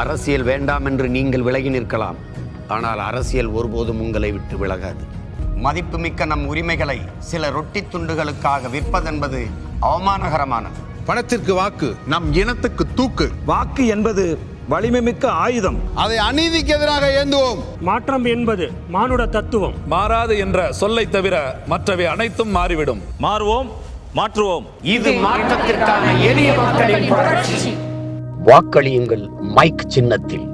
அரசியல் வேண்டாம் என்று நீங்கள் விலகி நிற்கலாம். ஆனால் அரசியல் ஒருபோதும் உங்களை விட்டு விலகாது. மதிப்புமிக்க நம் உரிமைகளை சில ரொட்டி துண்டுகளுக்காக விற்பதென்பது அவமானகரமானது. பணத்திற்கு வாக்கு நம் இனத்துக்கு தூக்கு. வாக்கு என்பது வலிமைமிக்க ஆயுதம். அதை அநீதிக்கு எதிராக ஏந்துவோம். மாற்றம் என்பது மானுட தத்துவம். மாறாது என்ற சொல்லை தவிர மற்றவை அனைத்தும் மாறிவிடும். மாறுவோம் மாற்றுவோம். இது மாற்றத்திற்கான எளிய மக்களின் புரட்சி. வாக்களியுங்கள் மைக் சின்னத்தில்.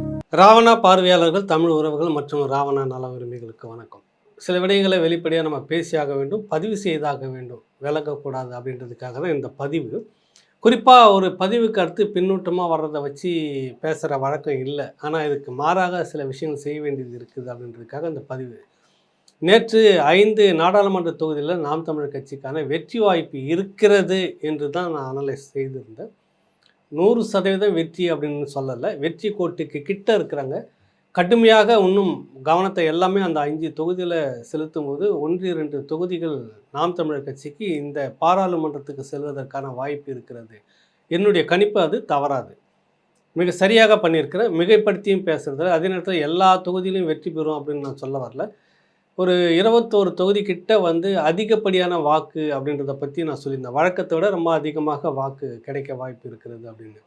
ராவணா பார்வையாளர்கள் தமிழ் உறவுகள் மற்றும் ராவணா நல உரிமைகளுக்கு வணக்கம். சில விடயங்களை வெளிப்படையாக நம்ம பேசியாக வேண்டும் பதிவு செய்தாக வேண்டும் விலகக்கூடாது அப்படின்றதுக்காக தான் இந்த பதிவு. குறிப்பாக ஒரு பதிவுக்கு அடுத்து பின்னூட்டமாக வர்றதை வச்சு பேசுகிற வழக்கம் இல்லை. ஆனால் இதுக்கு மாறாக சில விஷயங்கள் செய்ய வேண்டியது இருக்குது அப்படின்றதுக்காக இந்த பதிவு. நேற்று ஐந்து நாடாளுமன்ற தொகுதியில் நாம் தமிழர் கட்சிக்கான வெற்றி வாய்ப்பு இருக்கிறது என்று தான் நான் அனலைஸ் செய்திருந்தேன். நூறு சதவீதம் வெற்றி அப்படின்னு சொல்லலை. வெற்றி கோட்டுக்கு கிட்ட இருக்கிறாங்க. கடுமையாக இன்னும் கவனத்தை எல்லாமே அந்த அஞ்சு தொகுதியில் செலுத்தும் போது ஒன்று இரண்டு தொகுதிகள் நாம் தமிழர் கட்சிக்கு இந்த பாராளுமன்றத்துக்கு செல்வதற்கான வாய்ப்பு இருக்கிறது. என்னுடைய கணிப்பு அது தவறாது. மிக சரியாக பண்ணியிருக்கிறேன் மிகைப்படுத்தியும் பேசுகிறது அதே நேரத்தில் எல்லா தொகுதியிலும் வெற்றி பெறும் அப்படின்னு நான் சொல்ல வரல. ஒரு இருபத்தோரு தொகுதி கிட்ட வந்து அதிகப்படியான வாக்கு அப்படின்றத பற்றி நான் சொல்லியிருந்தேன். வழக்கத்தை விட ரொம்ப அதிகமாக வாக்கு கிடைக்க வாய்ப்பு இருக்கிறது அப்படின்னு.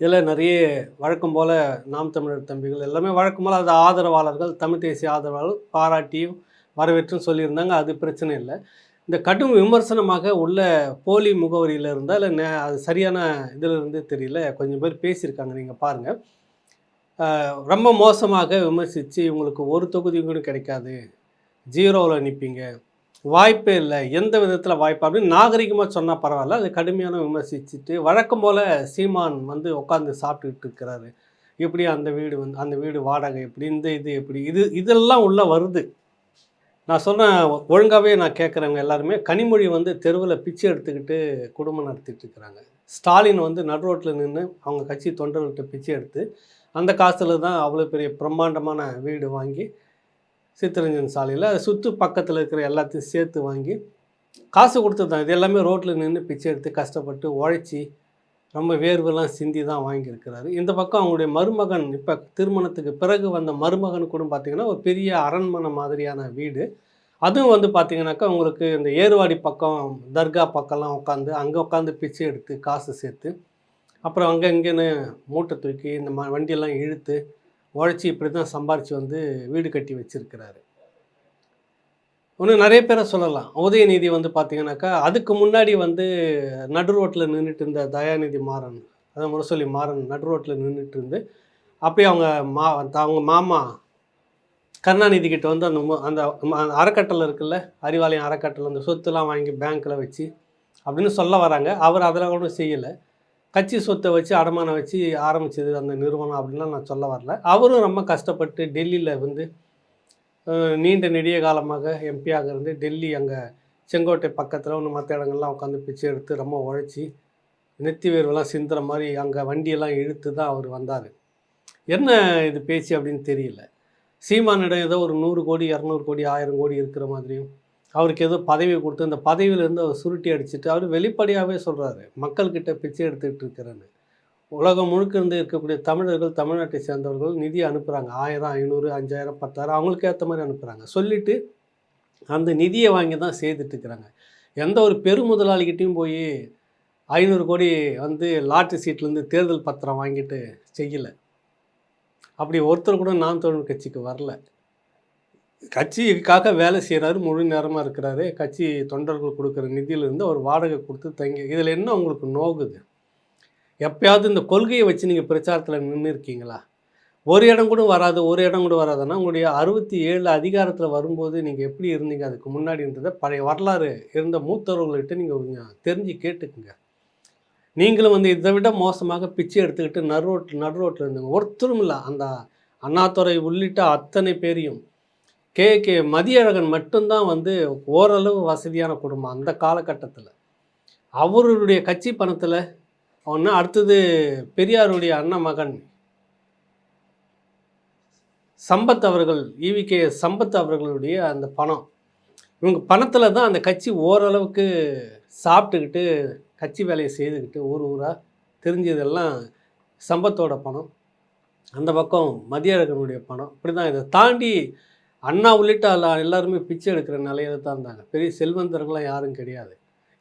இதில் நிறைய வழக்கம் போல் நாம் தமிழர் தம்பிகள் எல்லாமே வழக்கம் போல் அது ஆதரவாளர்கள் தமிழ் தேசிய ஆதரவாளர்கள் பாராட்டியும் வரவேற்றும் சொல்லியிருந்தாங்க. அது பிரச்சனை இல்லை. இந்த கடும் விமர்சனமாக உள்ள போலி முகவரியில் இருந்தால் இல்லை அது சரியான இதில் இருந்து தெரியல. கொஞ்சம் பேர் பேசியிருக்காங்க. நீங்கள் பாருங்கள் ரொம்ப மோசமாக விமர்சித்து இவங்களுக்கு ஒரு தொகுதி கூட கிடைக்காது. ஜீரோவில் நிற்பீங்க வாய்ப்பே இல்லை. எந்த விதத்தில் வாய்ப்பு? அப்படின்னு நாகரிகமாக சொன்னால் பரவாயில்ல. அது கடுமையான விமர்சிச்சுட்டு வழக்கம் போல் சீமான் வந்து உட்காந்து சாப்பிட்டுக்கிட்டு இருக்கிறாரு. எப்படி அந்த வீடு வந்து அந்த வீடு வாடகை எப்படி இந்த இது எப்படி இது இதெல்லாம் உள்ளே வருது. நான் சொன்னேன் ஒழுங்காகவே நான் கேட்குறவங்க எல்லாருமே கனிமொழி வந்து தெருவில் பிச்சை எடுத்துக்கிட்டு குடும்பம் நடத்திட்டு இருக்கிறாங்க. ஸ்டாலின் வந்து நடு ரோட்டில் நின்று அவங்க கட்சி தொண்டர்கள்ட்ட பிச்சை எடுத்து அந்த காசில் தான் அவ்வளோ பெரிய பிரம்மாண்டமான வீடு வாங்கி சித்தரஞ்சன் சாலையில் அதை சுற்று பக்கத்தில் இருக்கிற எல்லாத்தையும் சேர்த்து வாங்கி காசு கொடுத்து தான். இது எல்லாமே ரோட்டில் நின்று பிச்சை எடுத்து கஷ்டப்பட்டு உழைச்சி ரொம்ப வேர்வெல்லாம் சிந்தி தான் வாங்கியிருக்கிறாரு. இந்த பக்கம் அவங்களுடைய மருமகன் இப்போ திருமணத்துக்கு பிறகு வந்த மருமகன் கூட பார்த்திங்கன்னா ஒரு பெரிய அரண்மனை மாதிரியான வீடு. அதுவும் வந்து பார்த்திங்கனாக்கா உங்களுக்கு இந்த ஏறுவாடி பக்கம் தர்கா பக்கம்லாம் உட்காந்து அங்கே உட்காந்து பிச்சை எடுத்து காசு சேர்த்து அப்புறம் அங்கே இங்கேன்னு மூட்டை தூக்கி இந்த மா வண்டியெல்லாம் இழுத்து உழைச்சி இப்படி தான் சம்பாரித்து வந்து வீடு கட்டி வச்சுருக்கிறாரு. இன்னும் நிறைய பேரை சொல்லலாம். உதயநிதி வந்து பார்த்தீங்கன்னாக்கா அதுக்கு முன்னாடி வந்து நடு ரோட்டில் நின்றுட்டு இருந்த தயாநிதி மாறன் அதான் முரசொலி மாறன் நடு ரோட்டில் நின்றுட்டு இருந்து அப்போயே அவங்க மா அவங்க மாமா கருணாநிதி கிட்ட வந்து அந்த அந்த அறக்கட்டளை இருக்குல்ல அறிவாலயம் அறக்கட்டளை அந்த சொத்துலாம் வாங்கி பேங்க்கில் வச்சு அப்படின்னு சொல்ல வராங்க. அவர் அதெல்லாம் கூட செய்யலை. கட்சி சொத்தை வச்சு அடமானம் வச்சு ஆரம்பிச்சது அந்த நிறுவனம் அப்படின்லாம் நான் சொல்ல வரல. அவரும் ரொம்ப கஷ்டப்பட்டு டெல்லியில் வந்து நீண்ட நெடிய காலமாக எம்பியாக இருந்து டெல்லி அங்கே செங்கோட்டை பக்கத்தில் ஒன்று மற்ற இடங்கள்லாம் உட்காந்து பிச்சை எடுத்து ரொம்ப உழைச்சி நெத்தி வேர்வெல்லாம் சிந்துற மாதிரி அங்கே வண்டியெல்லாம் இழுத்து தான் அவர் வந்தார். என்ன இது பேச்சு அப்படின்னு தெரியல. சீமானிடம் ஏதோ ஒரு நூறு கோடி இரநூறு கோடி ஆயிரம் கோடி இருக்கிற மாதிரியும் அவருக்கு ஏதோ பதவி கொடுத்து அந்த பதவியிலேருந்து அவர் சுருட்டி அடிச்சுட்டு அவர் வெளிப்படையாகவே சொல்கிறாரு மக்கள்கிட்ட பிச்சை எடுத்துக்கிட்டு இருக்கிறேன்னு. உலகம் முழுக்க இருந்து இருக்கக்கூடிய தமிழர்கள் தமிழ்நாட்டை சேர்ந்தவர்கள் நிதி அனுப்புகிறாங்க ஆயிரம் ஐநூறு அஞ்சாயிரம் பத்தாயிரம் அவங்களுக்கு ஏற்ற மாதிரி அனுப்புகிறாங்க சொல்லிவிட்டு அந்த நிதியை வாங்கி தான் செய்துட்டு இருக்கிறாங்க. எந்த ஒரு பெருமுதலாளிகிட்டையும் போய் ஐநூறு கோடி வந்து லாட்ரி சீட்லேருந்து தேர்தல் பத்திரம் வாங்கிட்டு செய்யலை. அப்படி ஒருத்தர் கூட நாம் தமிழர் கட்சிக்கு வரல. கட்சிக்காக வேலை செய்கிறாரு முழு நேரமாக இருக்கிறாரு. கட்சி தொண்டர்கள் கொடுக்குற நிதியிலேருந்து அவர் வாடகை கொடுத்து தங்கி இதில் என்ன உங்களுக்கு நோகுது? எப்பயாவது இந்த கொள்கையை வச்சு நீங்கள் பிரச்சாரத்தில் நின்று இருக்கீங்களா ஒரு இடம் கூட வராது ஒரு இடம் கூட வராதுன்னா உங்களுடைய அறுபத்தி ஏழு அதிகாரத்தில் வரும்போது நீங்கள் எப்படி இருந்தீங்க? அதுக்கு முன்னாடின்றதை பழைய வரலாறு இருந்த மூத்தவர்கள்கிட்ட நீங்கள் கொஞ்சம் தெரிஞ்சு கேட்டுக்குங்க. நீங்களும் வந்து இதை விட மோசமாக பிச்சை எடுத்துக்கிட்டு நடு ரோட் நடு ரோட்டில் இருந்தீங்க ஒருத்தரும் இல்லை அந்த அண்ணாத்துறை உள்ளிட்ட அத்தனை பேரையும் கே. கே. மதியழகன் மட்டும்தான் வந்து ஓரளவு வசதியான குடும்பம் அந்த காலகட்டத்தில். அவருடைய கட்சி பணத்தில் ஒன்று அடுத்தது பெரியாருடைய அண்ணன் மகன் சம்பத் அவர்கள் ஈவிகே சம்பத் அவர்களுடைய அந்த பணம். இவங்க பணத்தில் தான் அந்த கட்சி ஓரளவுக்கு சாப்பிட்டுக்கிட்டு கட்சி வேலையை செய்துக்கிட்டு ஊர் ஊராக தெரிஞ்சதெல்லாம் சம்பத்தோட பணம். அந்த பக்கம் மதியழகனுடைய பணம். இப்படி தான் இதை தாண்டி அண்ணா உள்ளிட்ட எல்லாருமே பிச்சை எடுக்கிற நிலையில தான் இருந்தாங்க. பெரிய செல்வந்தர்கள்லாம் யாரும் கிடையாது.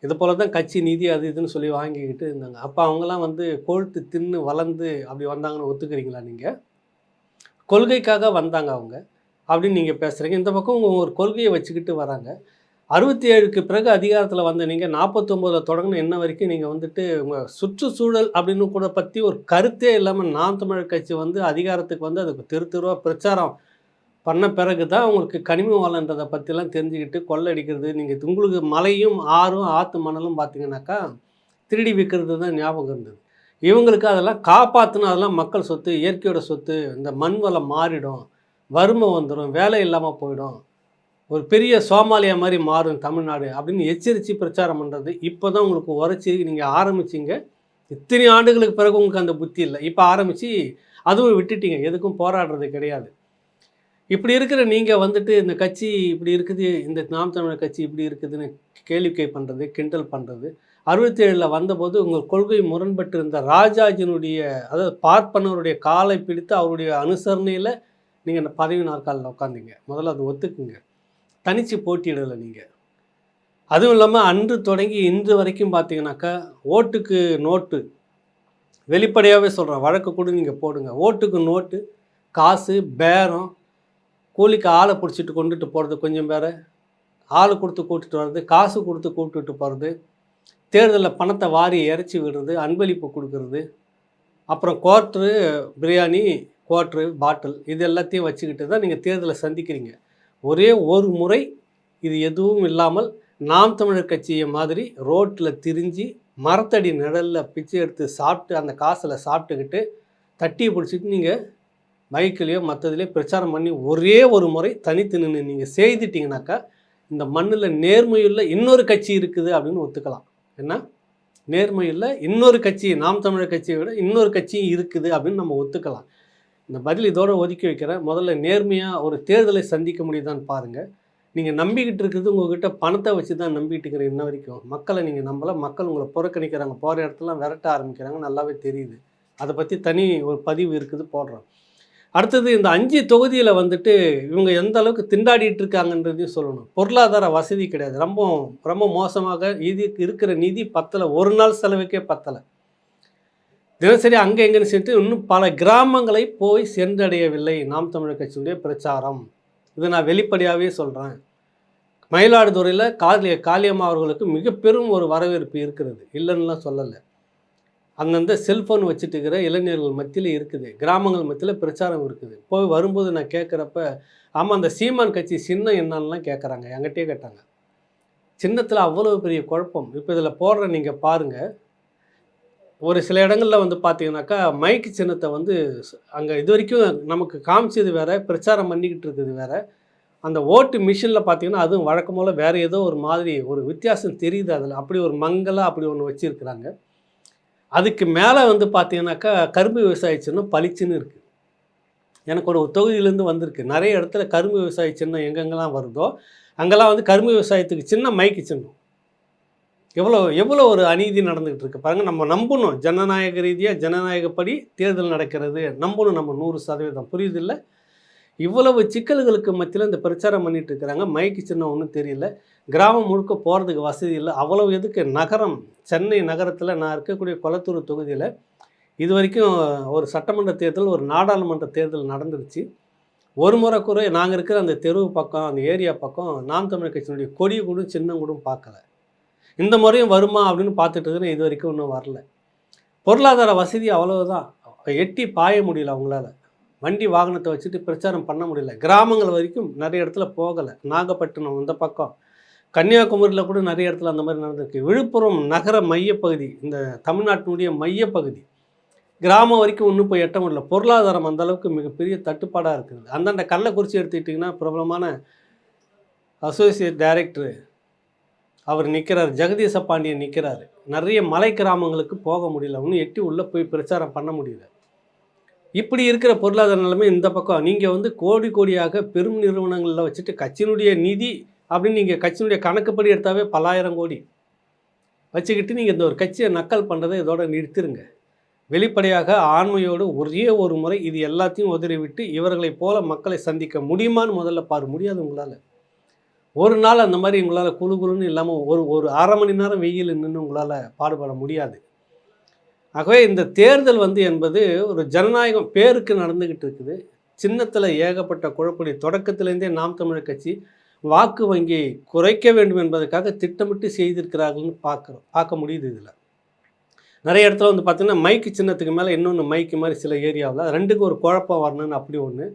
இது போல தான் கட்சி நிதி அது இதுன்னு சொல்லி வாங்கிக்கிட்டு இருந்தாங்க. அப்போ அவங்கெல்லாம் வந்து கொழுத்து தின்னு வளர்ந்து அப்படி வந்தாங்கன்னு ஒத்துக்கிறீங்களா நீங்கள் கொள்கைக்காக வந்தாங்க அவங்க. அப்படின்னு நீங்கள் பேசுகிறீங்க இந்த பக்கம் ஒரு கொள்கையை வச்சுக்கிட்டு வராங்க. அறுபத்தி ஏழுக்கு பிறகு அதிகாரத்தில் வந்த நீங்கள் நாற்பத்தொம்போதில் தொடங்கின என்ன வரைக்கும் நீங்கள் வந்துட்டு உங்கள் சுற்றுச்சூழல் அப்படின்னு கூட பற்றி ஒரு கருத்தே இல்லாமல் நாம் தமிழர் கட்சி வந்து அதிகாரத்துக்கு வந்து அதுக்கு தெரு தெருவாக பிரச்சாரம் பண்ண பிறகு தான் உங்களுக்கு கனிம வளன்றதை பற்றிலாம் தெரிஞ்சுக்கிட்டு கொள்ளடிக்கிறது நீங்கள் உங்களுக்கு மலையும் ஆறும் ஆற்று மணலும் பார்த்தீங்கன்னாக்கா திருடி விற்கிறது தான் ஞாபகம் இருந்தது. இவங்களுக்கு அதெல்லாம் காப்பாற்றணும் அதெல்லாம் மக்கள் சொத்து இயற்கையோட சொத்து இந்த மண் வளம் மாறிடும் வறுமை வந்துடும் வேலை இல்லாமல் போயிடும் ஒரு பெரிய சோமாலியா மாதிரி மாறும் தமிழ்நாடு அப்படின்னு எச்சரித்து பிரச்சாரம் பண்ணுறது இப்போ தான் உங்களுக்கு உரைச்சி நீங்கள் ஆரம்பிச்சிங்க. இத்தனை ஆண்டுகளுக்கு பிறகு உங்களுக்கு அந்த புத்தி இல்லை. இப்போ ஆரம்பித்து அதுவும் விட்டுட்டீங்க. எதுக்கும் போராடுறது கிடையாது. இப்படி இருக்கிற நீங்கள் வந்துட்டு இந்த கட்சி இப்படி இருக்குது இந்த நாம் தமிழர் கட்சி இப்படி இருக்குதுன்னு கேளிக்கை பண்ணுறது கிண்டல் பண்ணுறது அறுபத்தி ஏழில் வந்தபோது உங்கள் கொள்கை முரண்பட்டு இருந்த ராஜாஜினுடைய அதாவது பார்ப்பனருடைய காலை பிடித்து அவருடைய அனுசரணையில் நீங்கள் இந்த பதவி நாற்காலில் உட்காந்தீங்க முதல்ல அது ஒத்துக்குங்க. தனித்து போட்டியிடலை நீங்கள் அதுவும் இல்லாமல் அன்று தொடங்கி இன்று வரைக்கும் பார்த்தீங்கன்னாக்கா ஓட்டுக்கு நோட்டு வெளிப்படையாகவே சொல்கிறேன் வழக்கு கூட நீங்கள் போடுங்க. ஓட்டுக்கு நோட்டு காசு பேரம் கூலிக்கு ஆளை பிடிச்சிட்டு கொண்டுட்டு போகிறது கொஞ்சம் பேரை. ஆள் கொடுத்து கூப்பிட்டுட்டு வர்றது காசு கொடுத்து கூப்பிட்டுட்டு போகிறது தேர்தலில் பணத்தை வாரி இறச்சி விடுறது அன்பளிப்பு கொடுக்கறது அப்புறம் குவார்ட்ரு பிரியாணி குவார்ட்ரு பாட்டில் இது எல்லாத்தையும் வச்சுக்கிட்டு தான் நீங்கள் தேர்தலை சந்திக்கிறீங்க. ஒரே ஒரு முறை இது எதுவும் இல்லாமல் நாம் தமிழர் கட்சியை மாதிரி ரோட்டில் திரிஞ்சு மரத்தடி நிழலில் பிச்சை எடுத்து சாப்பிட்டு அந்த காசில் சாப்பிட்டுக்கிட்டு தட்டியை பிடிச்சிட்டு நீங்கள் பைக்லேயோ மற்றதுலேயோ பிரச்சாரம் பண்ணி ஒரே ஒரு முறை தனித்து நின்று நீங்கள் செய்துட்டிங்கனாக்கா இந்த மண்ணில் நேர்மையுள்ள இன்னொரு கட்சி இருக்குது அப்படின்னு ஒத்துக்கலாம். என்ன? நேர்மையுள்ள இன்னொரு கட்சி நாம் தமிழர் கட்சியை விட இன்னொரு கட்சியும் இருக்குது அப்படின்னு நம்ம ஒத்துக்கலாம். இந்த பதில் இதோடு ஒதுக்கி வைக்கிறேன். முதல்ல நேர்மையாக ஒரு தேர்தலை சந்திக்க முடியுதான்னு பாருங்கள் நீங்கள் நம்பிக்கிட்டு இருக்கிறது உங்ககிட்ட பணத்தை வச்சு தான் நம்பிக்கிட்டு இருக்கிற இன்ன வரைக்கும். மக்களை நீங்கள் நம்பலை. மக்கள் உங்களை புறக்கணிக்கிறாங்க. போகிற இடத்துலாம் விரட்ட ஆரம்பிக்கிறாங்க. நல்லாவே தெரியுது. அதை பற்றி தனி ஒரு பதிவு இருக்குது. போடுறோம். அடுத்தது இந்த அஞ்சு தொகுதியில் வந்துட்டு இவங்க எந்த அளவுக்கு திண்டாடிட்டு இருக்காங்கன்றதையும் சொல்லணும். பொருளாதார வசதி கிடையாது. ரொம்ப ரொம்ப மோசமாக இது இருக்கிற நிதி பத்தலை. ஒரு நாள் செலவுக்கே பத்தலை. தினசரி அங்கே எங்கேன்னு சென்று இன்னும் பல கிராமங்களை போய் சென்றடையவில்லை நாம் தமிழர் கட்சியுடைய பிரச்சாரம். இதை நான் வெளிப்படையாகவே சொல்கிறேன் மயிலாடுதுறையில் காளி காளியம்மா அவர்களுக்கு மிக பெரும் ஒரு வரவேற்பு இருக்கிறது. இல்லைன்னுலாம் சொல்லலை. அந்தந்த செல்ஃபோன் வச்சுட்டு இருக்கிற இளைஞர்கள் மத்தியில் இருக்குது. கிராமங்கள் மத்தியில் பிரச்சாரம் இருக்குது. போய் வரும்போது நான் கேட்குறப்ப ஆமாம் அந்த சீமான் கட்சி சின்னம் என்னன்னுலாம் கேட்குறாங்க. என்கிட்டயே கேட்டாங்க. சின்னத்தில் அவ்வளோ பெரிய குழப்பம். இப்போ இதில் போடுற நீங்கள் பாருங்கள் ஒரு சில இடங்களில் வந்து பார்த்தீங்கன்னாக்கா மைக்கு சின்னத்தை வந்து அங்கே இது வரைக்கும் நமக்கு காமிச்சது வேறு பிரச்சாரம் பண்ணிக்கிட்டு இருக்குது வேறு. அந்த ஓட்டு மிஷினில் பார்த்தீங்கன்னா அதுவும் வழக்கம் போல் வேறு ஏதோ ஒரு மாதிரி ஒரு வித்தியாசம் தெரியுது அதில். அப்படி ஒரு மங்கலாக அப்படி ஒன்று வச்சுருக்குறாங்க. அதுக்கு மேலே வந்து பார்த்தீங்கன்னாக்கா கரும்பு விவசாய சின்னம் பளிச்சுன்னு இருக்குது எனக்கு ஒரு தொகுதியிலேருந்து வந்திருக்கு. நிறைய இடத்துல கரும்பு விவசாய சின்னம் எங்கெங்கெல்லாம் வருதோ அங்கெல்லாம் வந்து கரும்பு விவசாயத்துக்கு சின்ன மைக்கு சின்னம். எவ்வளோ எவ்வளோ ஒரு அநீதி நடந்துகிட்டு இருக்கு. பாருங்கள் நம்ம நம்பணும். ஜனநாயக ரீதியாக ஜனநாயகப்படி தேர்தல் நடக்கிறது. நம்பணும் நம்ம நூறு சதவீதம். புரியுதில்ல இவ்வளவு சிக்கல்களுக்கு மத்தியில் இந்த பிரச்சாரம் பண்ணிட்டு இருக்கிறாங்க. மைக்கு சின்னம் ஒன்றும் தெரியல. கிராமம் முழுக்க போகிறதுக்கு வசதி இல்லை. அவ்வளவு எதுக்கு? நகரம். சென்னை நகரத்தில் நான் இருக்கக்கூடிய கொளத்தூர் தொகுதியில் இது வரைக்கும் ஒரு சட்டமன்ற தேர்தல் ஒரு நாடாளுமன்ற தேர்தல் நடந்துருச்சு. ஒரு முறை கூட நாங்கள் இருக்கிற அந்த தெருவு பக்கம் அந்த ஏரியா பக்கம் நாம் தமிழ் கட்சியினுடைய கொடி கூட சின்னம் கூட பார்க்கல. இந்த முறையும் வருமா அப்படின்னு பார்த்துட்டு இருக்கிறேன். இது வரைக்கும் இன்னும் வரல. பொருளாதார வசதி அவ்வளவுதான். எட்டி பாய முடியல அவங்களால. வண்டி வாகனத்தை வச்சுட்டு பிரச்சாரம் பண்ண முடியல. கிராமங்கள் வரைக்கும் நிறைய இடத்துல போகலை. நாகப்பட்டினம் இந்த பக்கம். கன்னியாகுமரியில் கூட நிறைய இடத்துல அந்த மாதிரி நடந்திருக்கு. விழுப்புரம் நகர மையப்பகுதி இந்த தமிழ்நாட்டினுடைய மையப்பகுதி. கிராமம் வரைக்கும் ஒன்றும் போய் எட்ட முடியல. பொருளாதாரம் அந்த அளவுக்கு மிகப்பெரிய தட்டுப்பாடாக இருக்குது. அந்தாண்ட கள்ளக்குறிச்சி எடுத்துக்கிட்டிங்கன்னா பிரபலமான அசோசியேட் டைரக்டர் அவர் நிற்கிறார் ஜெகதீச பாண்டியன் நிற்கிறாரு நிறைய மலை கிராமங்களுக்கு போக முடியல. ஒன்றும் எட்டி உள்ளே போய் பிரச்சாரம் பண்ண முடியல. இப்படி இருக்கிற பொருளாதார நிலைமை இந்த பக்கம். நீங்கள் வந்து கோடி கோடியாக பெரும் நிறுவனங்களில் வச்சுட்டு கட்சியினுடைய நிதி அப்படின்னு நீங்கள் கட்சியினுடைய கணக்குப்படி எடுத்தாவே பல்லாயிரம் கோடி. வச்சுக்கிட்டு நீங்கள் இந்த ஒரு கட்சியை நக்கல் பண்ணுறதை இதோட நிறுத்திருங்க. வெளிப்படையாக ஆண்மையோடு ஒரே ஒரு முறை இது எல்லாத்தையும் உதறிவிட்டு இவர்களைப் போல மக்களை சந்திக்க முடியுமான்னு முதல்ல பாரு. முடியாது உங்களால். ஒரு நாள் அந்த மாதிரி உங்களால் குழு குழுன்னு இல்லாமல் ஒரு ஒரு அரை மணி நேரம் வெயில் நின்று உங்களால் பாடுபட முடியாது. ஆகவே இந்த தேர்தல் வந்து என்பது ஒரு ஜனநாயகம் பேருக்கு நடந்துக்கிட்டு இருக்குது. சின்னத்தில் ஏகப்பட்ட குழப்படி தொடக்கத்திலேருந்தே நாம் தமிழர் கட்சி வாக்கு வங்கியை குறைக்க வேண்டும் என்பதற்காக திட்டமிட்டு செய்திருக்கிறார்கள்னு பார்க்குறோம். பார்க்க முடியுது இதில். நிறைய இடத்துல வந்து பார்த்திங்கன்னா மைக்கு சின்னத்துக்கு மேலே இன்னொன்று மைக்கு மாதிரி சில ஏரியாவில் ரெண்டுக்கும் ஒரு குழப்பம் வரணும்னு அப்படி ஒன்று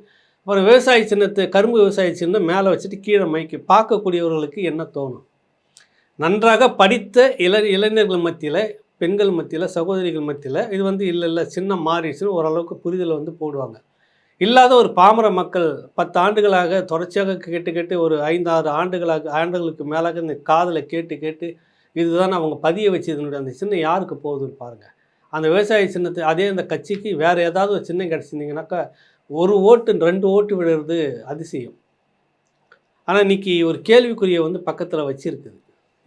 அப்புறம் விவசாய சின்னத்து கரும்பு விவசாய சின்னம் மேலே வச்சுட்டு கீழே மைக்கு பார்க்கக்கூடியவர்களுக்கு என்ன தோணும்? நன்றாக படித்த இள இளைஞர்கள் மத்தியில் பெண்கள் மத்தியில் சகோதரிகள் மத்தியில் இது வந்து இல்லை இல்லை சின்னம் மாறிடுச்சுன்னு ஓரளவுக்கு புரிதலை வந்து போடுவாங்க. இல்லாத ஒரு பாமர மக்கள் பத்து ஆண்டுகளாக தொடர்ச்சியாக கேட்டு கேட்டு ஒரு ஐந்து ஆறு ஆண்டுகளாக ஆண்டுகளுக்கு மேலாக இந்த காதில் கேட்டு கேட்டு இதுதான் அவங்க பதிய வச்சதுனுடைய அந்த சின்னம் யாருக்கு போகுதுன்னு பாருங்கள் அந்த விவசாய சின்னத்தை அதே அந்த கட்சிக்கு வேறு ஏதாவது ஒரு சின்னம் கிடச்சிருந்தீங்கன்னாக்கா ஒரு ஓட்டு ரெண்டு ஓட்டு விடுறது அதிசயம். ஆனால் இன்னைக்கு ஒரு கேள்விக்குறியை வந்து பக்கத்தில் வச்சுருக்குது.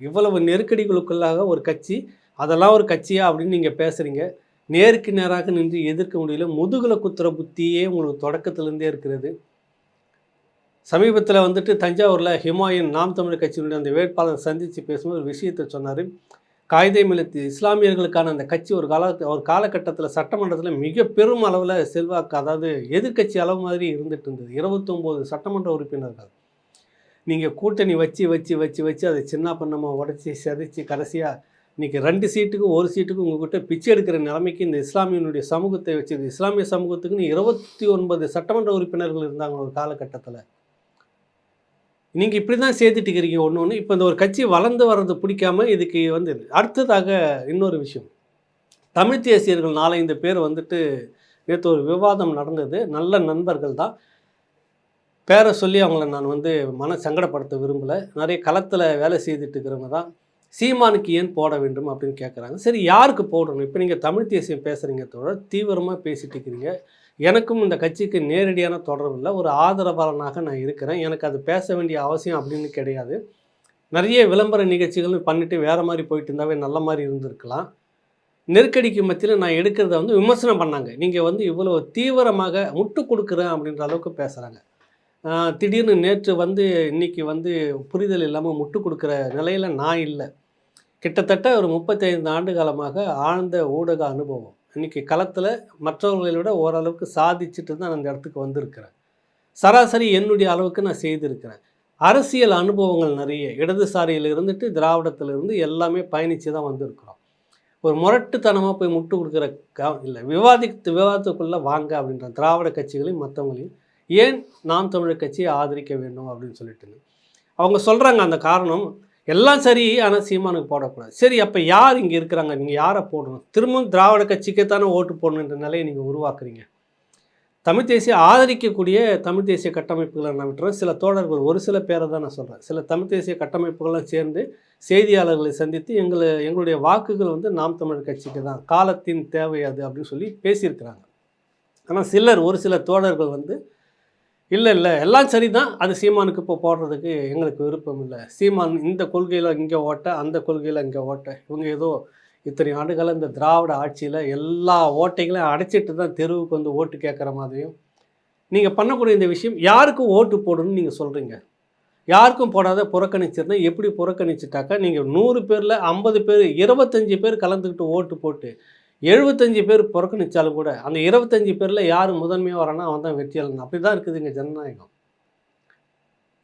இவ்வளவு நெருக்கடிகளுக்குள்ளாக ஒரு கட்சி அதெல்லாம் ஒரு கட்சியா அப்படின்னு நீங்கள் பேசுகிறீங்க நேருக்கு நேராக நின்று எதிர்க்க முடியல. முதுகில் குத்துற புத்தியே உங்களுக்கு தொடக்கத்திலேருந்தே இருக்கிறது. சமீபத்தில் வந்துட்டு தஞ்சாவூரில் ஹிமாயின் நாம் தமிழர் கட்சியினுடைய அந்த வேட்பாளர் சந்தித்து பேசும்போது ஒரு விஷயத்தை சொன்னார். காயிதே மிலத்து இஸ்லாமியர்களுக்கான அந்த கட்சி ஒரு கால ஒரு காலகட்டத்தில் சட்டமன்றத்தில் மிக பெரும் அளவில் செல்வாக்கு அதாவது எதிர்க்கட்சி அளவு மாதிரி இருந்துட்டு இருந்தது. இருபத்தொம்போது சட்டமன்ற உறுப்பினர்கள். நீங்கள் கூட்டணி வச்சு வச்சு வச்சு வச்சு அதை சின்ன பண்ணமாக உடச்சி செதைச்சி கடைசியாக இன்றைக்கி ரெண்டு சீட்டுக்கு ஒரு சீட்டுக்கு உங்ககிட்ட பிச்சை எடுக்கிற நிலைமைக்கு இந்த இஸ்லாமியனுடைய சமூகத்தை வச்சுருக்கு இஸ்லாமிய சமூகத்துக்குன்னு இருபத்தி ஒன்பது சட்டமன்ற உறுப்பினர்கள் இருந்தாங்க ஒரு காலகட்டத்தில். நீங்கள் இப்படி தான் சேர்த்துட்டு இருக்கிறீங்க ஒன்று ஒன்று இப்போ இந்த ஒரு கட்சி வளர்ந்து வர்றது பிடிக்காம இதுக்கு வந்து அடுத்ததாக இன்னொரு விஷயம். தமிழ் தேசியர்கள் நாலஞ்சு பேர் வந்துட்டு நேற்று ஒரு விவாதம் நடந்தது. நல்ல நண்பர்கள் தான். பேரை சொல்லி அவங்கள நான் வந்து மன சங்கடப்படுத்த விரும்பலை. நிறைய களத்தில் வேலை செய்துட்டு இருக்கிறவங்க தான். சீமானுக்கு ஏன் போட வேண்டும் அப்படின்னு கேட்குறாங்க சரி யாருக்கு போடணும்? இப்போ நீங்கள் தமிழ் தேசியம் பேசுகிறீங்க தோழர் தீவிரமாக பேசிட்டு இருக்கிறீங்க. எனக்கும் இந்த கட்சிக்கு நேரடியான தொடர்பு இல்லை. ஒரு ஆதரவாளனாக நான் இருக்கிறேன். எனக்கு அது பேச வேண்டிய அவசியம் அப்படின்னு கிடையாது. நிறைய விளம்பர நிகழ்ச்சிகள் பண்ணிட்டு வேறு மாதிரி போயிட்டு இருந்தாவே நல்ல மாதிரி இருந்திருக்கலாம். நெருக்கடிக்கு மத்தியில் நான் எடுக்கிறத வந்து விமர்சனம் பண்ணாங்க. நீங்கள் வந்து இவ்வளோ தீவிரமாக முட்டு கொடுக்குறேன் அப்படின்ற அளவுக்கு பேசுகிறாங்க திடீர்னு நேற்று வந்து இன்னைக்கு வந்து புரிதல் இல்லாமல் முட்டு கொடுக்குற நிலையில் நான் இல்லை. கிட்டத்தட்ட ஒரு முப்பத்தைந்து ஆண்டு காலமாக ஆழ்ந்த ஊடக அனுபவம். இன்றைக்கி களத்தில் மற்றவர்களை விட ஓரளவுக்கு சாதிச்சுட்டு தான் நான் அந்த இடத்துக்கு வந்திருக்கிறேன். சராசரி என்னுடைய அளவுக்கு நான் செய்திருக்கிறேன். அரசியல் அனுபவங்கள் நிறைய. இடதுசாரியில் இருந்துட்டு திராவிடத்தில் இருந்து எல்லாமே பயணித்து தான் வந்திருக்கிறோம். ஒரு முரட்டுத்தனமாக போய் முட்டு கொடுக்குற க இல்லை விவாதித்து விவாதத்துக்குள்ளே வாங்க அப்படின்ற திராவிட கட்சிகளையும் மற்றவங்களையும் ஏன் நாம் தமிழர் கட்சியை ஆதரிக்க வேண்டும் அப்படின்னு சொல்லிட்டு அவங்க சொல்கிறாங்க அந்த காரணம் எல்லாம் சரி ஆனால் சீமானுக்கு போடக்கூடாது. சரி அப்போ யார் இங்கே இருக்கிறாங்க? நீங்கள் யாரை போடணும்? திரும்பவும் திராவிட கட்சிக்கே தானே ஓட்டு போடணுன்ற நிலையை நீங்கள் உருவாக்குறீங்க. தமிழ் தேசிய ஆதரிக்கக்கூடிய தமிழ் தேசிய கட்டமைப்புகளை நான் விட்டுறேன். சில தோழர்கள் ஒரு சில பேரை தான் நான் சொல்கிறேன் சில தமிழ் தேசிய கட்டமைப்புகள்லாம் சேர்ந்து செய்தியாளர்களை சந்தித்து எங்களை எங்களுடைய வாக்குகள் வந்து நாம் தமிழர் கட்சிக்கு தான். காலத்தின் தேவை அது அப்படின்னு சொல்லி பேசியிருக்கிறாங்க. ஆனால் சிலர் ஒரு சில தோழர்கள் வந்து இல்லை இல்லை. எல்லாம் சரி தான் அது சீமானுக்கு இப்போ போடுறதுக்கு எங்களுக்கு விருப்பம் இல்லை. சீமான் இந்த கொள்கையில் இங்கே ஓட்ட அந்த கொள்கையில் இங்கே ஓட்ட. இவங்க ஏதோ இத்தனை ஆண்டுகால இந்த திராவிட ஆட்சியில் எல்லா ஓட்டைகளையும் அடைச்சிட்டு தான் தெருவுக்கு வந்து ஓட்டு கேட்குற மாதிரியும். நீங்கள் பண்ணக்கூடிய இந்த விஷயம் யாருக்கு ஓட்டு போடணும்னு நீங்கள் சொல்கிறீங்க யாருக்கும் போடாத புறக்கணிச்சிருந்தா எப்படி புறக்கணிச்சிட்டாக்கா நீங்கள் நூறு பேரில் ஐம்பது பேர் இருபத்தஞ்சி பேர் கலந்துக்கிட்டு ஓட்டு போட்டு எழுபத்தஞ்சு பேர் புறக்கணிச்சாலும் கூட அந்த இருபத்தஞ்சி பேரில் யார் முதன்மையாக வரானா அவன் தான் வெற்றியாளன் அப்படி தான் இருக்குது இங்கே ஜனநாயகம்.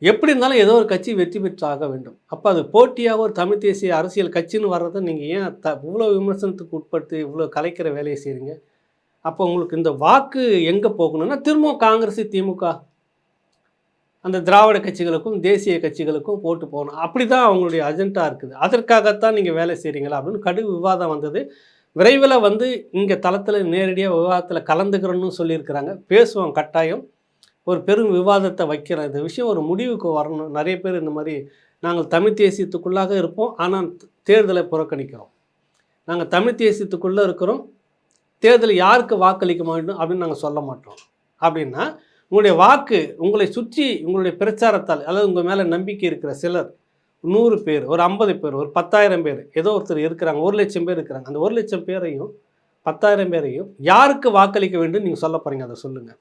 எப்படி இருந்தாலும் ஏதோ ஒரு கட்சி வெற்றி பெற்றாக வேண்டும். அப்போ அது போட்டியாக ஒரு தமிழ் தேசிய அரசியல் கட்சின்னு வர்றதை நீங்கள் ஏன் த இவ்வளோ விமர்சனத்துக்கு உட்பட்டு இவ்வளோ கலைக்கிற வேலையை செய்கிறீங்க அப்போ உங்களுக்கு இந்த வாக்கு எங்கே போகணும்னா திரும்பவும் காங்கிரஸ் திமுக. அந்த திராவிட கட்சிகளுக்கும் தேசிய கட்சிகளுக்கும் போட்டு போகணும். அப்படி தான் அவங்களுடைய அஜெண்டா இருக்குது. அதற்காகத்தான் நீங்கள் வேலை செய்கிறீங்களா அப்படின்னு கடு விவாதம் வந்தது. விரைவில் வந்து இங்கே தளத்தில் நேரடியாக விவாதத்தில் கலந்துக்கிறோன்னு சொல்லியிருக்கிறாங்க. பேசுவோம் கட்டாயம். ஒரு பெரும் விவாதத்தை வைக்கிறோம் இந்த விஷயம் ஒரு முடிவுக்கு வரணும். நிறைய பேர் இந்த மாதிரி நாங்கள் தமிழ் தேசியத்துக்குள்ளாக இருப்போம். ஆனால் தேர்தலை புறக்கணிக்கிறோம். நாங்கள் தமிழ் தேசியத்துக்குள்ளே இருக்கிறோம். தேர்தல் யாருக்கு வாக்களிக்க மாட்டோம் அப்படின்னு நாங்கள் சொல்ல மாட்டோம். அப்படின்னா உங்களுடைய வாக்கு உங்களை சுற்றி உங்களுடைய பிரச்சாரத்தால் அல்லது உங்கள் மேலே நம்பிக்கை இருக்கிற சிலர் நூறு பேர் ஒரு ஐம்பது பேர் ஒரு பத்தாயிரம் பேர் ஏதோ ஒருத்தர் இருக்கிறாங்க ஒரு லட்சம் பேர் இருக்கிறாங்க. அந்த ஒரு லட்சம் பேரையும் பத்தாயிரம் பேரையும் யாருக்கு வாக்களிக்க வேண்டும் நீங்கள் சொல்ல போகிறீங்க அதை சொல்லுங்கள்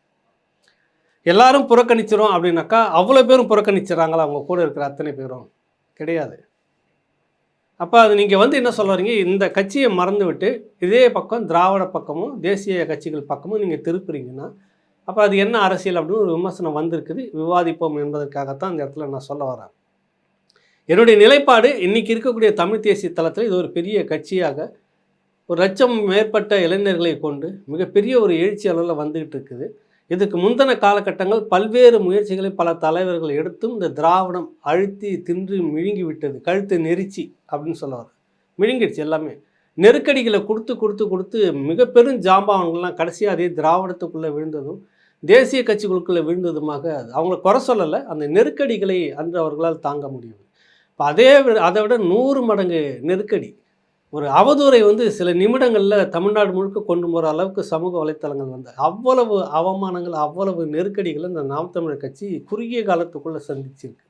எல்லாரும் புறக்கணிச்சிரும் அப்படின்னாக்கா அவ்வளோ பேரும் புறக்கணிச்சிடறாங்களா? அவங்க கூட இருக்கிற அத்தனை பேரும். கிடையாது. அப்போ அது நீங்கள் வந்து என்ன சொல்ல இந்த கட்சியை மறந்து விட்டு இதே பக்கம் திராவிட பக்கமும் தேசிய கட்சிகள் பக்கமும் நீங்கள் திருப்புறீங்கன்னா அப்போ அது என்ன அரசியல் அப்படின்னு ஒரு விமர்சனம் வந்திருக்குது. விவாதிப்போம் என்பதற்காகத்தான் அந்த இடத்துல நான் சொல்ல வரேன். என்னுடைய நிலைப்பாடு இன்றைக்கி இருக்கக்கூடிய தமிழ் தேசிய தளத்தில் இது ஒரு பெரிய கட்சியாக ஒரு லட்சம் மேற்பட்ட இளைஞர்களை கொண்டு மிகப்பெரிய ஒரு எழுச்சி அளவில் வந்துகிட்டு இருக்குது. இதுக்கு முந்தின காலகட்டங்கள் பல்வேறு முயற்சிகளை பல தலைவர்கள் எடுத்தும் இந்த திராவிடம் அழுத்தி தின்று மிழுங்கி விட்டது. கழுத்து நெரிச்சி அப்படின்னு சொல்லுவார் மிழுங்கிடுச்சு எல்லாமே. நெருக்கடிகளை கொடுத்து கொடுத்து கொடுத்து மிக பெரும் ஜாம்பவான்கள்லாம் கடைசியாக அதே திராவிடத்துக்குள்ளே விழுந்ததும் தேசிய கட்சிகளுக்குள்ளே விழுந்ததுமாக அவங்கள குறை சொல்லலை. அந்த நெருக்கடிகளை அன்று அவர்களால் தாங்க முடியும் இப்போ அதே விட அதை விட நூறு மடங்கு நெருக்கடி. ஒரு அவதூறை வந்து சில நிமிடங்களில் தமிழ்நாடு முழுக்க கொண்டு போகிற அளவுக்கு சமூக வலைத்தளங்கள் வந்து அவ்வளவு அவமானங்கள் அவ்வளவு நெருக்கடிகளை இந்த நாம் தமிழர் கட்சி குறுகிய காலத்துக்குள்ளே சந்திச்சிருக்கு.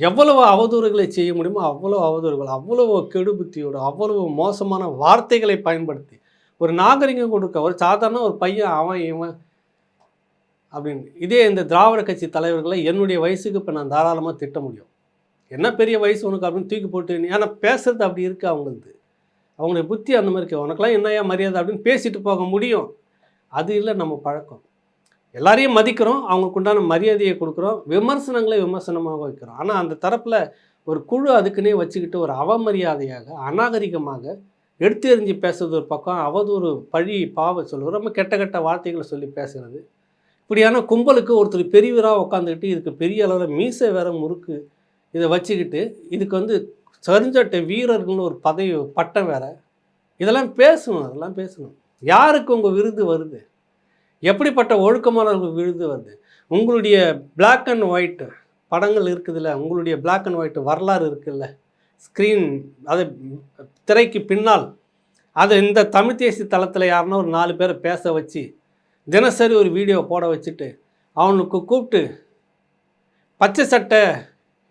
எவ்வளவு அவதூறுகளை செய்ய முடியுமோ அவ்வளவு அவதூறுகள் அவ்வளவு கெடுபுத்தியோடு அவ்வளவு மோசமான வார்த்தைகளை பயன்படுத்தி ஒரு நாகரிகம் கொடுக்க ஒரு சாதாரண ஒரு பையன் அவன் இவன் அப்படின்னு. இதே இந்த திராவிட கட்சி தலைவர்களை என்னுடைய வயசுக்கு இப்போ நான் தாராளமாக திட்ட முடியும். என்ன பெரிய வயசு உனக்கு அப்படின்னு தூக்கி போட்டு ஏன்னா பேசுறது அப்படி இருக்குது அவங்களுக்கு. அவங்களுடைய புத்தி அந்த மாதிரி இருக்கு. உனக்கெல்லாம் என்னையா மரியாதை அப்படின்னு பேசிட்டு போக முடியும். அது இல்லை நம்ம பழக்கம். எல்லாரையும் மதிக்கிறோம் அவங்களுக்கு உண்டான மரியாதையை கொடுக்குறோம் விமர்சனங்களை விமர்சனமாக வைக்கிறோம். ஆனால் அந்த தரப்பில் ஒரு குழு அதுக்குன்னே வச்சுக்கிட்டு ஒரு அவமரியாதையாக அநாகரிகமாக எடுத்து எறிஞ்சு பேசுறது ஒரு பக்கம் அவதூறு பழி பாவ சொல்லுவது ரொம்ப கெட்ட கெட்ட வார்த்தைகளை சொல்லி பேசுகிறது இப்படியான கும்பலுக்கு ஒருத்தர் பெரியவராக உட்காந்துக்கிட்டு இதுக்கு பெரிய அளவில் மீசை வேற முறுக்கு இதை வச்சுக்கிட்டு இதுக்கு வந்து சரிஞ்சட்ட வீரர்கள்னு ஒரு பதவி பட்டம் வேற. இதெல்லாம் பேசணும் அதெல்லாம் பேசணும். யாருக்கு உங்கள் விருது வருது? எப்படிப்பட்ட ஒழுக்கமானவர்கள் விருது வருது? உங்களுடைய பிளாக் அண்ட் ஒயிட் படங்கள் இருக்குதுல்ல உங்களுடைய பிளாக் அண்ட் ஒயிட் வரலாறு இருக்குல்ல ஸ்க்ரீன் அது திரைக்கு பின்னால் அது இந்த தமிழ் தேசிய தளத்தில் யாருன்னா ஒரு நாலு பேரை பேச வச்சு தினசரி ஒரு வீடியோ போட வச்சுட்டு அவனுக்கு கூப்பிட்டு பச்சை சட்டை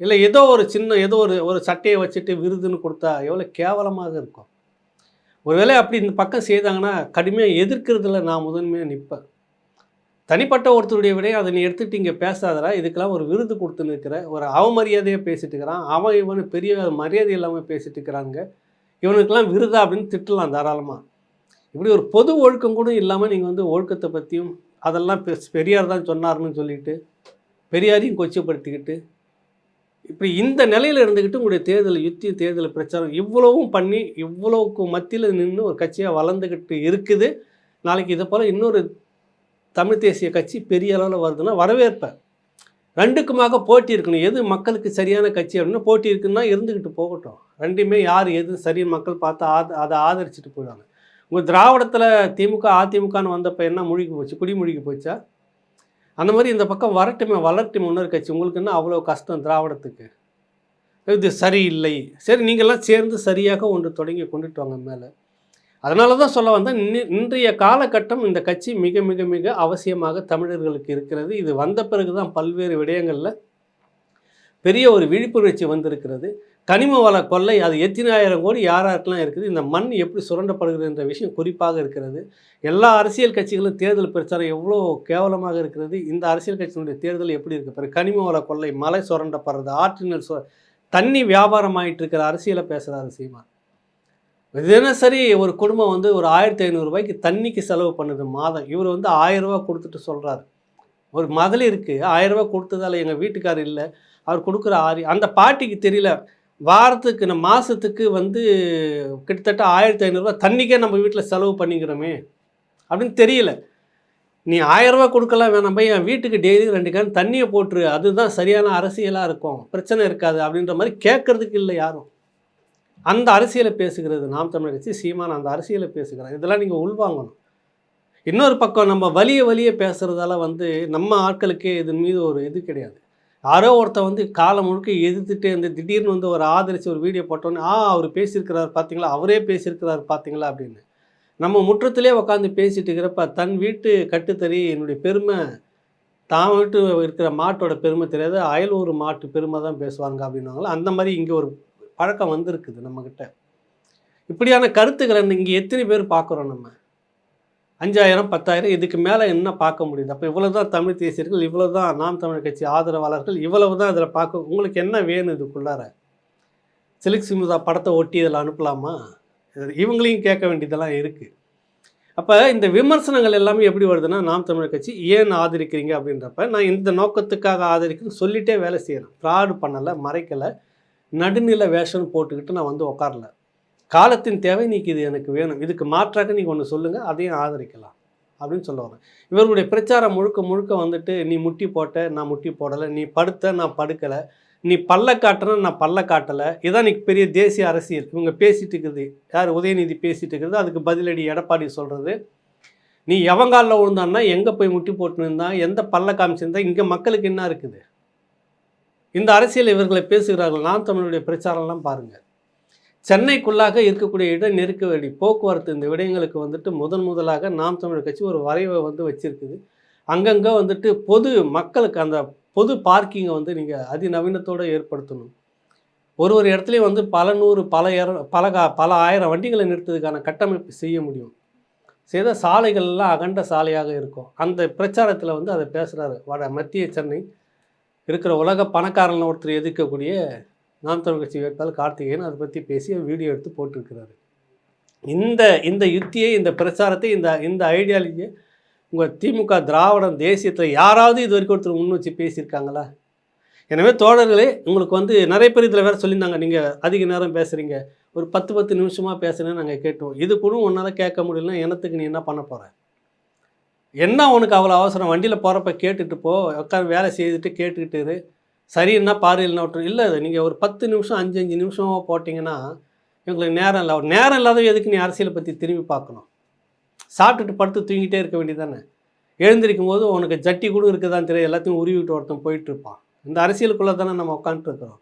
இல்லை ஏதோ ஒரு சின்ன ஏதோ ஒரு ஒரு சட்டையை வச்சுட்டு விருதுன்னு கொடுத்தா எவ்வளோ கேவலமாக இருக்கும். ஒருவேளை அப்படி இந்த பக்கம் செய்தாங்கன்னா கடுமையாக எதிர்க்கிறதுல நான் முதன்மையாக நிற்பேன். தனிப்பட்ட ஒருத்தருடைய விடையை அதை நீ எடுத்துகிட்டு இங்கே பேசாதரா இதுக்கெல்லாம் ஒரு விருது கொடுத்து நிற்கிற ஒரு அவமரியாதையாக பேசிட்டு இருக்கிறான் அவன் இவனு பெரிய மரியாதை இல்லாமல் பேசிட்டு இருக்கிறாங்க இவனுக்கெல்லாம் விருதா அப்படின்னு திட்டலாம் தாராளமாக இப்படி ஒரு பொது ஒழுக்கம் கூட இல்லாமல் நீங்கள் வந்து ஒழுக்கத்தை பற்றியும் அதெல்லாம் பெரியார் தான் சொன்னார்னு சொல்லிட்டு பெரியாரையும் கொச்சப்படுத்திக்கிட்டு இப்படி இந்த நிலையில் இருந்துக்கிட்டு உங்களுடைய தேர்தல் யுத்தி தேர்தல் பிரச்சாரம் இவ்வளவும் பண்ணி இவ்வளவுக்கு மத்தியில் நின்று ஒரு கட்சியாக வளர்ந்துக்கிட்டு இருக்குது. நாளைக்கு இதை போல் இன்னொரு தமிழ் தேசிய கட்சி பெரிய அளவில் வருதுன்னா வரவேற்பேன் ரெண்டுக்குமாக போட்டி இருக்கணும். எது மக்களுக்கு சரியான கட்சி அப்படின்னா போட்டி இருக்குன்னா இருந்துக்கிட்டு போகட்டும். ரெண்டுமே யார் எது சரி மக்கள் பார்த்து ஆத அதை ஆதரிச்சுட்டு போயிடுவாங்க. உங்கள் திராவிடத்தில் திமுக அதிமுகன்னு வந்தப்போ என்ன முழுகி போச்சு? குடி முழுகி போச்சா? அந்த மாதிரி இந்த பக்கம் வரட்டுமே வளரட்டுமே இன்னொரு கட்சி. உங்களுக்கு என்ன அவ்வளோ கஷ்டம் திராவிடத்துக்கு? இது சரியில்லை. சரி நீங்கள்லாம் சேர்ந்து சரியாக ஒன்று தொடங்கி கொண்டுட்டு வாங்க மேலே. அதனால தான் சொல்ல வந்தேன் இன்றைய காலகட்டம் இந்த கட்சி மிக மிக மிக அவசியமாக தமிழர்களுக்கு இருக்கிறது. இது வந்த பிறகு தான் பல்வேறு விடயங்களில் பெரிய ஒரு விழிப்புணர்ச்சி வந்திருக்கிறது. கனிம வள கொள்ளை அது எத்தனாயிரம் கோடி யார் யாருக்கெல்லாம் இருக்குது? இந்த மண் எப்படி சுரண்டப்படுகிறது என்ற விஷயம் குறிப்பாக இருக்கிறது. எல்லா அரசியல் கட்சிகளும் தேர்தல் பிரச்சாரம் எவ்வளோ கேவலமாக இருக்கிறது? இந்த அரசியல் கட்சியினுடைய தேர்தல் எப்படி இருக்கு? பிறகு கனிம வள கொள்ளை மலை சுரண்டப்படுறது ஆற்றினல் சொ தண்ணி வியாபாரம் ஆயிட்டு இருக்கிற அரசியலை பேசுகிறாரு சீமா தினசரி ஒரு குடும்பம் வந்து ஒரு ஆயிரத்தி ஐநூறுரூபாய்க்கு தண்ணிக்கு செலவு பண்ணுது மாதம். இவர் வந்து ஆயிரம் கொடுத்துட்டு சொல்கிறாரு ஒரு மகளிருக்கு ஆயிரம் ரூபாய் கொடுத்ததால எங்கள் வீட்டுக்காரர் இல்லை. அவர் கொடுக்குற ஆரி அந்த பாட்டிக்கு தெரியல. வாரத்துக்கு நம்ம மாதத்துக்கு வந்து கிட்டத்தட்ட ஆயிரத்தி ஐநூறுரூவா தண்ணிக்கே நம்ம வீட்டில் செலவு பண்ணிக்கிறோமே அப்படின்னு தெரியல. நீ ஆயிரரூவா கொடுக்கலாம் வேணாம் போய் என் வீட்டுக்கு டெய்லி ரெண்டு கேன் தண்ணியை போட்டுரு அதுதான் சரியான அரசியலாக இருக்கும் பிரச்சனை இருக்காது அப்படின்ற மாதிரி கேட்கறதுக்கு இல்லை யாரும். அந்த அரசியலை பேசுகிறது நாம் தமிழ் கட்சி சீமான் அந்த அரசியலை பேசுகிறார். இதெல்லாம் நீங்கள் உள்வாங்கணும். இன்னொரு பக்கம் நம்ம வலிய வலிய பேசுகிறதால வந்து நம்ம ஆட்களுக்கே இதன் மீது ஒரு இது கிடையாது. யாரோ ஒருத்தன் வந்து காலம் முழுக்க எதிர்த்துட்டே இந்த திடீர்னு வந்து ஒரு ஆதரித்து ஒரு வீடியோ போட்டோன்னே ஆ அவர் பேசியிருக்கிறார் பார்த்தீங்களா அவரே பேசியிருக்கிறார் பார்த்தீங்களா அப்படின்னு. நம்ம முற்றத்திலே உட்காந்து பேசிட்டு இருக்கிறப்ப தன் வீட்டு கட்டுத்தறி என்னுடைய பெருமை தான் வீட்டு இருக்கிற மாட்டோட பெருமை தெரியாது அயலூர் மாட்டு பெருமை தான் பேசுவாங்க அப்படின்னாங்களோ அந்த மாதிரி இங்கே ஒரு பழக்கம் வந்திருக்குது நம்மக்கிட்ட இப்படியான கருத்துக்களை இங்கே எத்தனை பேர் பார்க்குறோம் நம்ம? அஞ்சாயிரம் பத்தாயிரம் இதுக்கு மேலே என்ன பார்க்க முடியுது? அப்போ இவ்வளோ தான் தமிழ் தேசியர்கள் இவ்வளோ தான் நாம் தமிழ் கட்சி ஆதரவாளர்கள் இவ்வளவு தான் இதில் பார்க்க உங்களுக்கு என்ன வேணும் இதுக்குள்ளார? சிலிக் சிமுதா படத்தை ஒட்டி இதில் அனுப்பலாமா? இது இவங்களையும் கேட்க வேண்டியதெல்லாம் இருக்குது அப்போ இந்த விமர்சனங்கள் எல்லாமே எப்படி வருதுன்னா நாம் தமிழர் கட்சி ஏன் ஆதரிக்கிறீங்க அப்படின்றப்ப நான் இந்த நோக்கத்துக்காக ஆதரிக்கிறேன்னு சொல்லிட்டே வேலை செய்கிறேன் ஃப்ராடு பண்ணலை மறைக்கலை நடுநில வேஷம் போட்டுக்கிட்டு நான் வந்து உட்காரல காலத்தின் தேவை நீக்கு இது எனக்கு வேணும். இதுக்கு மாற்றாக நீங்கள் ஒன்று சொல்லுங்கள் அதையும் ஆதரிக்கலாம் அப்படின்னு சொல்லுவாங்க. இவர்களுடைய பிரச்சாரம் முழுக்க முழுக்க வந்துட்டு நீ முட்டி போட்ட நான் முட்டி போடலை நீ படுத்த நான் படுக்கலை நீ பல்ல காட்டுன நான் பல்ல காட்டலை இதான் இன்னைக்கு பெரிய தேசிய அரசியல். இவங்க பேசிட்டு இருக்குது. யார்? உதயநிதி பேசிட்டு இருக்கிறது அதுக்கு பதிலடி எடப்பாடி சொல்கிறது நீ எவங்காலில் விழுந்தான்னா எங்கே போய் முட்டி போட்டுன்னு எந்த பல்ல காமிச்சிருந்தா இங்கே மக்களுக்கு என்ன இருக்குது? இந்த அரசியல் இவர்களை பேசுகிறார்கள். நான் தமிழுடைய பிரச்சாரம்லாம் பாருங்கள் சென்னைக்குள்ளாக இருக்கக்கூடிய இட நெருக்கடி போக்குவரத்து இந்த விடயங்களுக்கு வந்துட்டு முதன் முதலாக நாம் தமிழர் கட்சி ஒரு வரைவை வந்து வச்சுருக்குது. அங்கங்கே வந்துட்டு பொது மக்களுக்கு அந்த பொது பார்க்கிங்கை வந்து நீங்கள் அதிநவீனத்தோடு ஏற்படுத்தணும். ஒரு ஒரு இடத்துலையும் வந்து பல நூறு பல இர பல கா பல ஆயிரம் வண்டிகளை நிறுத்துறதுக்கான கட்டமைப்பு செய்ய முடியும். செய்த சாலைகள்லாம் அகண்ட சாலையாக இருக்கும். அந்த பிரச்சாரத்தில் வந்து அதை பேசுகிறாரு வட மத்திய சென்னை இருக்கிற உலக பணக்காரன் ஒருத்தர் எதிர்க்கக்கூடிய நாம் தமிழ் கட்சி வேட்பாளர் கார்த்திகேயன் அதை பற்றி பேசி வீடியோ எடுத்து போட்டிருக்கிறாரு. இந்த இந்த யுத்தியை இந்த பிரச்சாரத்தை இந்த இந்த ஐடியாலஜியை உங்கள் திமுக திராவிடம் தேசியத்தில் யாராவது இது வரைக்கும் ஒருத்தர் முன் வச்சு பேசியிருக்காங்களா? எனவே தோழர்களே உங்களுக்கு வந்து நிறைய பேர் இதில் வேறு சொல்லியிருந்தாங்க. நீங்கள் அதிக நேரம் பேசுகிறீங்க ஒரு பத்து பத்து நிமிஷமாக பேசுகிறேன்னு நாங்கள் கேட்டோம். இது கூட உன்னால் கேட்க முடியலன்னா எனத்துக்கு நீ என்ன பண்ண போகிற என்ன உனக்கு அவ்வளோ அவசரம்? வண்டியில் போகிறப்ப கேட்டுட்டு போ. உட்காந்து வேலை செய்துட்டு கேட்டுக்கிட்டு சரின்னா பாரு இல்லைன்னா விட்டுரு. இல்லை நீங்கள் ஒரு பத்து நிமிஷம் அஞ்சு அஞ்சு நிமிஷம் போட்டிங்கன்னா எங்களுக்கு நேரம் இல்லை ஒரு நேரம் இல்லாத எதுக்கு நீ அரசியலை பற்றி திரும்பி பார்க்கணும்? சாப்பிட்டுட்டு படுத்து தூங்கிட்டே இருக்க வேண்டியதானே எழுந்திருக்கும் போது உனக்கு ஜட்டி கூட இருக்குதான்னு தெரியாது. எல்லாத்தையும் உருவிட்டு ஒருத்தன் போயிட்டுருப்பான் இந்த அரசியலுக்குள்ளே தானே நம்ம உட்காந்துருக்குறோம்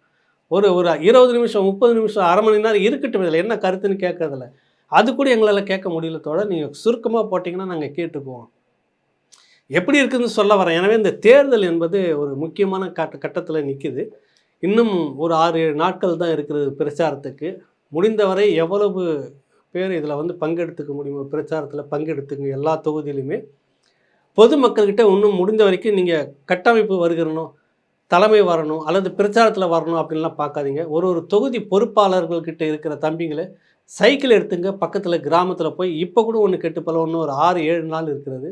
ஒரு ஒரு இருபது நிமிஷம் முப்பது நிமிஷம் அரை மணி நேரம் இருக்கட்டும். இதில் என்ன கருத்துன்னு கேட்கறதில்ல. அது கூட எங்களால் கேட்க முடியல தோட நீங்கள் சுருக்கமாக போட்டிங்கன்னா நாங்கள் கேட்டுக்குவோம். எப்படி இருக்குதுன்னு சொல்ல வரேன். எனவே இந்த தேர்தல் என்பது ஒரு முக்கியமான கட்ட கட்டத்தில் நிற்குது இன்னும் ஒரு ஆறு ஏழு நாட்கள் தான் இருக்கிறது பிரச்சாரத்துக்கு. முடிந்தவரை எவ்வளவு பேர் இதில் வந்து பங்கெடுத்துக்க முடியுமோ பிரச்சாரத்தில் பங்கெடுத்துங்க எல்லா தொகுதியிலுமே. பொதுமக்கள்கிட்ட இன்னும் முடிந்த வரைக்கும் நீங்கள் கட்டமைப்பு வருகிறணும் தலைமை வரணும் அல்லது பிரச்சாரத்தில் வரணும் அப்படின்லாம் பார்க்காதீங்க. ஒரு ஒரு தொகுதி பொறுப்பாளர்கள்கிட்ட இருக்கிற தம்பிங்களை சைக்கிள் எடுத்துங்க பக்கத்தில் கிராமத்தில் போய் இப்போ கூட ஒன்று கெட்டுப்பல ஒன்று ஒரு ஆறு ஏழு நாள் இருக்கிறது.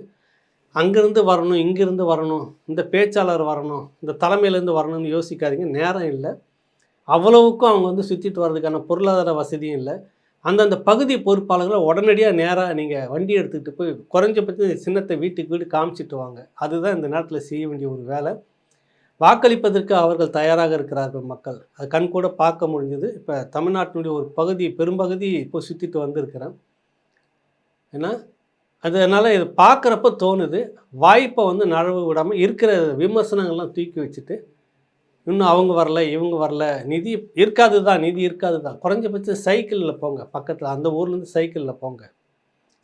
அங்கேருந்து வரணும் இங்கேருந்து வரணும் இந்த பேச்சாளர் வரணும் இந்த தலைமையிலேருந்து வரணும்னு யோசிக்காதீங்க. நேரம் இல்லை. அவ்வளவுக்கும் அவங்க வந்து சுற்றிட்டு வர்றதுக்கான பொருளாதார வசதியும் இல்லை. அந்தந்த பகுதி பொறுப்பாளர்களை உடனடியாக நேராக நீங்கள் வண்டி எடுத்துக்கிட்டு போய் குறைஞ்சபட்சம் சின்னத்தை வீட்டுக்கு வீடு காமிச்சிட்டு வாங்க. அதுதான் இந்த நேரத்தில் செய்ய வேண்டிய ஒரு வேலை. வாக்களிப்பதற்கு அவர்கள் தயாராக இருக்கிறார்கள் மக்கள். அது கண் கூட பார்க்க முடிஞ்சது. இப்போ தமிழ்நாட்டினுடைய ஒரு பகுதி பெரும்பகுதி இப்போ சுற்றிட்டு வந்திருக்கிறேன். ஏன்னா அதனால் இது பார்க்குறப்ப தோணுது. வாய்ப்பை வந்து நழுவு விடாமல் இருக்கிற விமர்சனங்கள்லாம் தூக்கி வச்சுட்டு இன்னும் அவங்க வரல இவங்க வரல நிதி இருக்காது தான் நிதி இருக்காது தான் குறைஞ்சபட்சம் சைக்கிளில் போங்க பக்கத்தில் அந்த ஊர்லேருந்து சைக்கிளில் போங்க.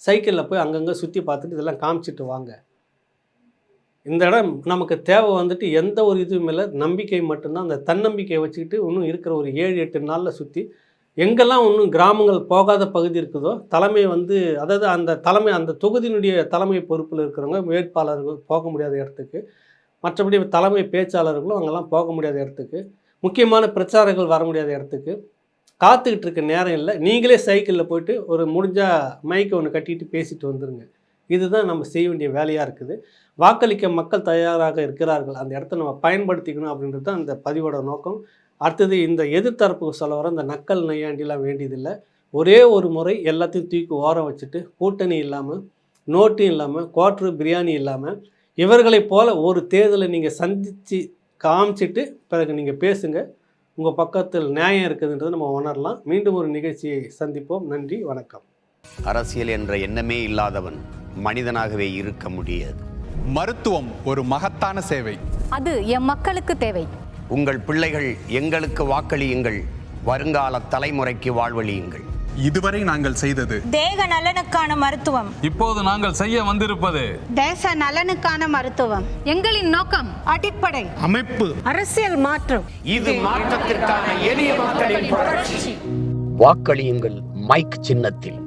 சைக்கிளில் போய் அங்கங்கே சுற்றி பார்த்துட்டு இதெல்லாம் காமிச்சிட்டு வாங்க. இந்த இடம் நமக்கு தேவை வந்துட்டு எந்த ஒரு இதுவும் இல்லை. நம்பிக்கை மட்டும்தான். அந்த தன்னம்பிக்கையை வச்சுக்கிட்டு இன்னும் இருக்கிற ஒரு ஏழு எட்டு நாளில் சுற்றி எங்கெல்லாம் ஒன்றும் கிராமங்கள் போகாத பகுதி இருக்குதோ தலைமை வந்து அதாவது அந்த தலைமை அந்த தொகுதியினுடைய தலைமை பொறுப்பில் இருக்கிறவங்க வேட்பாளர்கள் போக முடியாத இடத்துக்கு மற்றபடி தலைமை பேச்சாளர்களும் அங்கெல்லாம் போக முடியாத இடத்துக்கு முக்கியமான பிரச்சாரங்கள் வர முடியாத இடத்துக்கு காத்துக்கிட்டு இருக்க நேரம் இல்லை. நீங்களே சைக்கிளில் போயிட்டு ஒரு முடிஞ்சால் மைக்கை ஒன்று கட்டிட்டு பேசிட்டு வந்துடுங்க இதுதான் நம்ம செய்ய வேண்டிய வேலையாக இருக்குது. வாக்களிக்க மக்கள் தயாராக இருக்கிறார்கள். அந்த இடத்த நம்ம பயன்படுத்திக்கணும் அப்படின்றது தான் அந்த பதிவோட நோக்கம். அடுத்தது இந்த எதிர்த்தரப்புக்கு சொல்ல வர இந்த நக்கல் நையாண்டிலாம் வேண்டியதில்லை. ஒரே ஒரு முறை எல்லாத்தையும் தூக்கி ஓரம் வச்சுட்டு கூட்டணி இல்லாமல் நோட்டும் இல்லாமல் குவாட்ரு பிரியாணி இல்லாமல் இவர்களைப் போல ஒரு தேர்தலை நீங்கள் சந்தித்து காமிச்சிட்டு பிறகு நீங்கள் பேசுங்க. உங்கள் பக்கத்தில் நியாயம் இருக்குதுன்றதை நம்ம உணரலாம். மீண்டும் ஒரு நிகழ்ச்சியை சந்திப்போம். நன்றி வணக்கம். அரசியல் என்ற எண்ணமே இல்லாதவன் மனிதனாகவே இருக்க முடியாது. மருத்துவம் ஒரு மகத்தான சேவை. அது எம் மக்களுக்கு தேவை. உங்கள் பிள்ளைகள் எங்களுக்கு வாக்களியுங்கள். வருங்கால தலைமுறைக்கு வாழ்வழியுங்கள். இதுவரை நாங்கள் செய்தது தேக நலனுக்கான மருத்துவம். இப்போது நாங்கள் செய்ய வந்திருப்பது தேச நலனுக்கான மருத்துவம். எங்களின் நோக்கம் அடிப்படை. அமைப்பு. அரசியல் மாற்றம். இது மாற்றத்திற்கான எளிய மக்களின் புரட்சி. வாக்களியுங்கள் மைக் சின்னத்தில்.